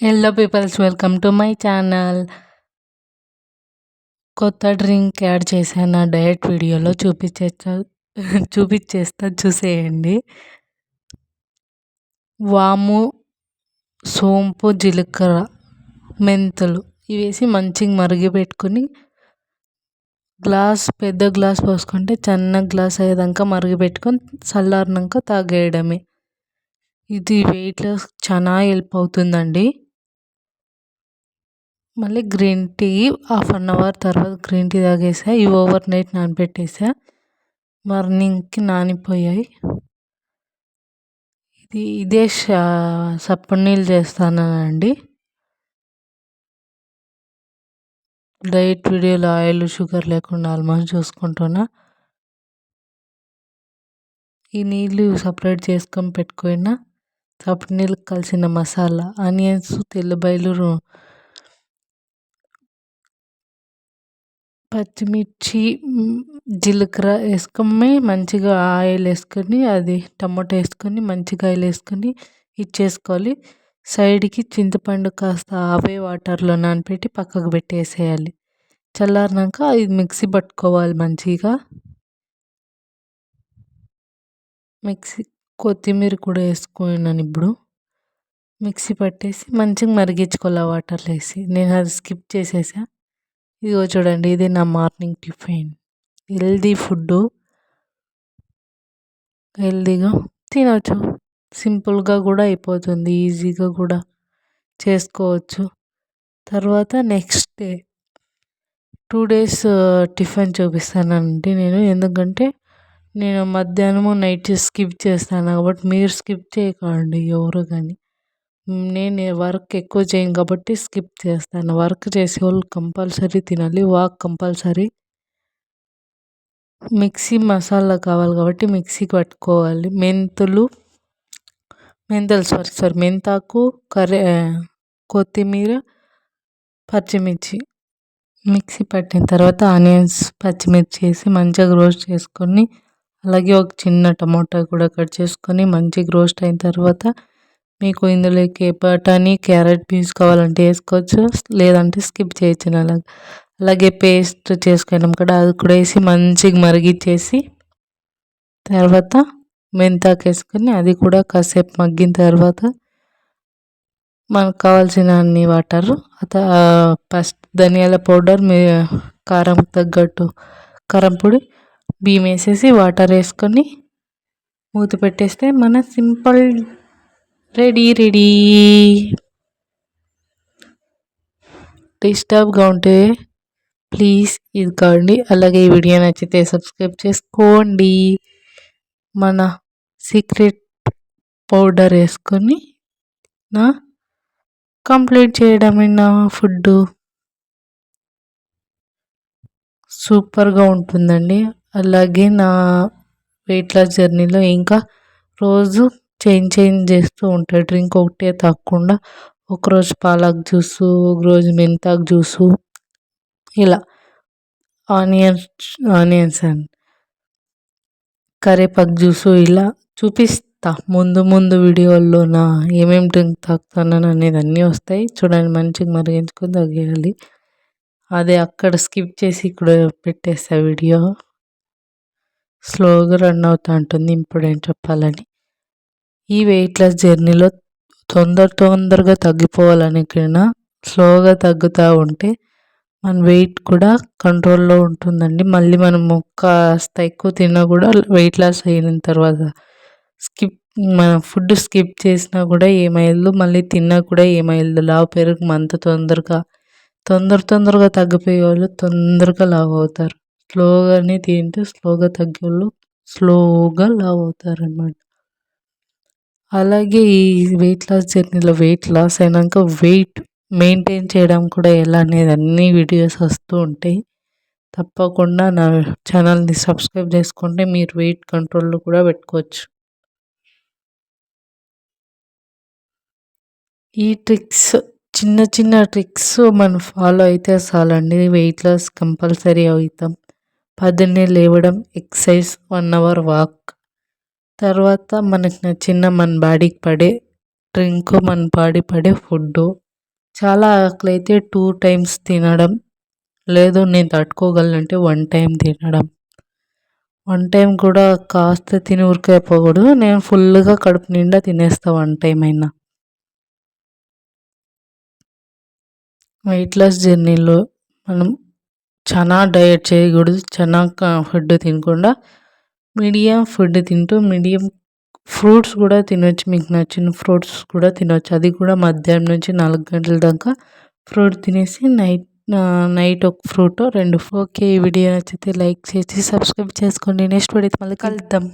Hello peoples welcome to my channel కొత్త drink add చేశాను నా డయట్ వీడియోలో చూపించేస్తా చూపించేస్తా చూసేయండి. వాము సోంపు జీలకర్ర మెంతులు ఇవి వేసి మంచిగా మరిగిపెట్టుకొని గ్లాస్ పెద్ద గ్లాస్ పోసుకుంటే చిన్న గ్లాస్ అయ్యేదాకా మరిగి పెట్టుకొని చల్లారినాక తాగేయడమే. ఇది వెయిట్ లాస్ చాలా హెల్ప్ అవుతుందండి. మళ్ళీ green tea half an hour తర్వాత గ్రీన్ టీ తాగేసా. ఇవి ఓవర్ నైట్ నానబెట్టేసా. మార్నింగ్కి నానిపోయాయి. ఇది ఇదే సప్పటి నీళ్ళు చేస్తానండి డైట్ వీడియోలో ఆయిల్ షుగర్ లేకుండా ఆల్మోస్ట్ చూసుకుంటున్నా. ఈ నీళ్ళు సపరేట్ చేసుకొని పెట్టుకున్నా సప్పటి నీళ్ళకి కలిసిన మసాలా ఆనియన్స్ తెల్లబయలు పచ్చిమిర్చి జీలకర్ర వేసుకొని మంచిగా ఆయిల్ వేసుకొని అది టమాటో వేసుకొని మంచిగా ఆయిల్ వేసుకొని ఇచ్చేసుకోవాలి. సైడ్కి చింతపండు కాస్త అవే వాటర్లో నానబెట్టి పక్కకు పెట్టేసేయాలి. చల్లారినాక ఇది మిక్సీ పట్టుకోవాలి మంచిగా. మిక్సీ కొత్తిమీర కూడా వేసుకున్నాను ఇప్పుడు. మిక్సీ పట్టేసి మంచిగా మరిగించుకోవాలి వాటర్లో వేసి. నేను అది స్కిప్ చేసేసా. ఇదిగో చూడండి ఇది నా మార్నింగ్ టిఫిన్. హెల్దీ ఫుడ్ హెల్దీగా తినవచ్చు సింపుల్గా కూడా అయిపోతుంది ఈజీగా కూడా చేసుకోవచ్చు. తర్వాత next day two days tiffin చూపిస్తానండి నేను. ఎందుకంటే నేను మధ్యాహ్నము నైట్ స్కిప్ చేస్తాను. కాబట్టి మీరు స్కిప్ చేయకండి ఎవరు కానీ. నేను వర్క్ ఎక్కువ చేయను కాబట్టి స్కిప్ చేస్తాను. వర్క్ చేసే వాళ్ళు కంపల్సరీ తినాలి. Walk compulsory. మిక్సీ మసాలా కావాలి కాబట్టి మిక్సీకి పట్టుకోవాలి. మెంతులు మెంతులు సారీ సారీ మెంతాకు కర్రీ కొత్తిమీర పచ్చిమిర్చి. మిక్సీ పట్టిన తర్వాత ఆనియన్స్ పచ్చిమిర్చి వేసి మంచిగా రోస్ట్ చేసుకొని అలాగే ఒక చిన్న టమాటా కూడా కట్ చేసుకొని మంచిగా రోస్ట్ అయిన తర్వాత మీకు ఇందులోకి బఠానీ క్యారెట్ బీన్స్ కావాలంటే వేసుకోవచ్చు. లేదంటే స్కిప్ చేయొచ్చు అలాగే అలాగే పేస్ట్ చేసుకున్నాం కూడా అది కూడా వేసి మంచిగా మరిగించేసి తర్వాత మెంతాకు వేసుకొని అది కూడా కాసేపు మగ్గిన తర్వాత మనకు కావాల్సిన అన్ని వాటర్ ఫస్ట్ ధనియాల పౌడర్ మీ కారం తగ్గట్టు కారం పొడి బియ్యం వేసేసి వాటర్ వేసుకొని మూత పెట్టేస్తే మన సింపుల్ రెడీ రెడీ డిస్టర్బ్గా ఉంటే ప్లీజ్ ఇది కాండి అలాగే ఈ వీడియో నచ్చితే సబ్స్క్రైబ్ చేసుకోండి. మన సీక్రెట్ పౌడర్ వేసుకొని నా కంప్లీట్ చేయడమే నా ఫుడ్ సూపర్గా ఉంటుందండి. అలాగే నా వెయిట్ లాస్ జర్నీలో ఇంకా రోజు చేంజ్ చేంజ్ చేస్తూ ఉంటాయి డ్రింక్ ఒకటే తాగకుండా ఒకరోజు పాలక్ జ్యూసు ఒకరోజు మెంతాకు జ్యూసు ఇలా. ఆనియన్స్ ఆనియన్స్ అండ్ కరేపాకు జ్యూసు ఇలా చూపిస్తా. ముందు ముందు వీడియోల్లో నా ఏమేమి డ్రింక్ తాగుతానని అనేది అన్నీ వస్తాయి. చూడండి మంచిగా మరిగించుకొని తగ్గేయాలి అదే అక్కడ స్కిప్ చేసి ఇక్కడ పెట్టేస్తా వీడియో. స్లోగా రన్ అవుతూ ఉంటుంది ఇంపార్టెంట్ చెప్పాలని. ఈ వెయిట్ లాస్ జర్నీలో తొందర తొందరగా తగ్గిపోవాలనుకున్నా స్లోగా తగ్గుతూ ఉంటే మన వెయిట్ కూడా కంట్రోల్లో ఉంటుందండి. మళ్ళీ మనము కాస్త ఎక్కువ తిన్నా కూడా వెయిట్ లాస్ అయిన తర్వాత స్కిప్ మన ఫుడ్ స్కిప్ చేసినా కూడా ఏమైందో మళ్ళీ తిన్నా కూడా ఏమైందో లావు పెరుగు అంత తొందరగా తొందర తొందరగా తగ్గిపోయే వాళ్ళు తొందరగా లావు అవుతారు. స్లోగానే తింటే స్లోగా తగ్గే వాళ్ళు స్లోగా లావు అవుతారు అన్నమాట అలాగే ఈ వెయిట్ లాస్ జర్నీలో వెయిట్ లాస్ అయినాక వెయిట్ మెయింటైన్ చేయడం కూడా ఎలా అనేది అన్ని వీడియోస్ వస్తూ ఉంటాయి. తప్పకుండా నా ఛానల్ని సబ్స్క్రైబ్ చేసుకుంటే మీరు వెయిట్ కంట్రోల్లో కూడా పెట్టుకోవచ్చు. ఈ ట్రిక్స్ చిన్న చిన్న ట్రిక్స్ మనం ఫాలో అయితే చాలండి. వెయిట్ లాస్ కంపల్సరీ అవుతాం. పొద్దున్నే లేవడం ఎక్సర్సైజ్ వన్ అవర్ వాక్ తర్వాత మనకు నచ్చిన మన బాడీకి పడే డ్రింక్ మన బాడీ పడే ఫుడ్ చాలా ఆకలి అయితే టూ టైమ్స్ తినడం. లేదు నేను తట్టుకోగలనంటే వన్ టైం తినడం. వన్ టైం కూడా కాస్త తిని ఉరికైపోకూడదు నేను ఫుల్గా కడుపు నిండా తినేస్తా వన్ టైం అయినా. వెయిట్ లాస్ జర్నీలో మనం చాలా డయట్ చేయకూడదు. చాలా ఫుడ్ తినకుండా మీడియం ఫుడ్ తింటూ మీడియం ఫ్రూట్స్ కూడా తినొచ్చు మీకు నచ్చిన ఫ్రూట్స్ కూడా తినొచ్చు. అది కూడా మధ్యాహ్నం నుంచి నాలుగు గంటల దాకా ఫ్రూట్ తినేసి నైట్ నైట్ ఒక ఫ్రూట్ రెండు ఓకే ఈ వీడియో నచ్చితే లైక్ చేసి సబ్స్క్రైబ్ చేసుకోండి. నెక్స్ట్ వీడియో మళ్ళీ కలుద్దాం.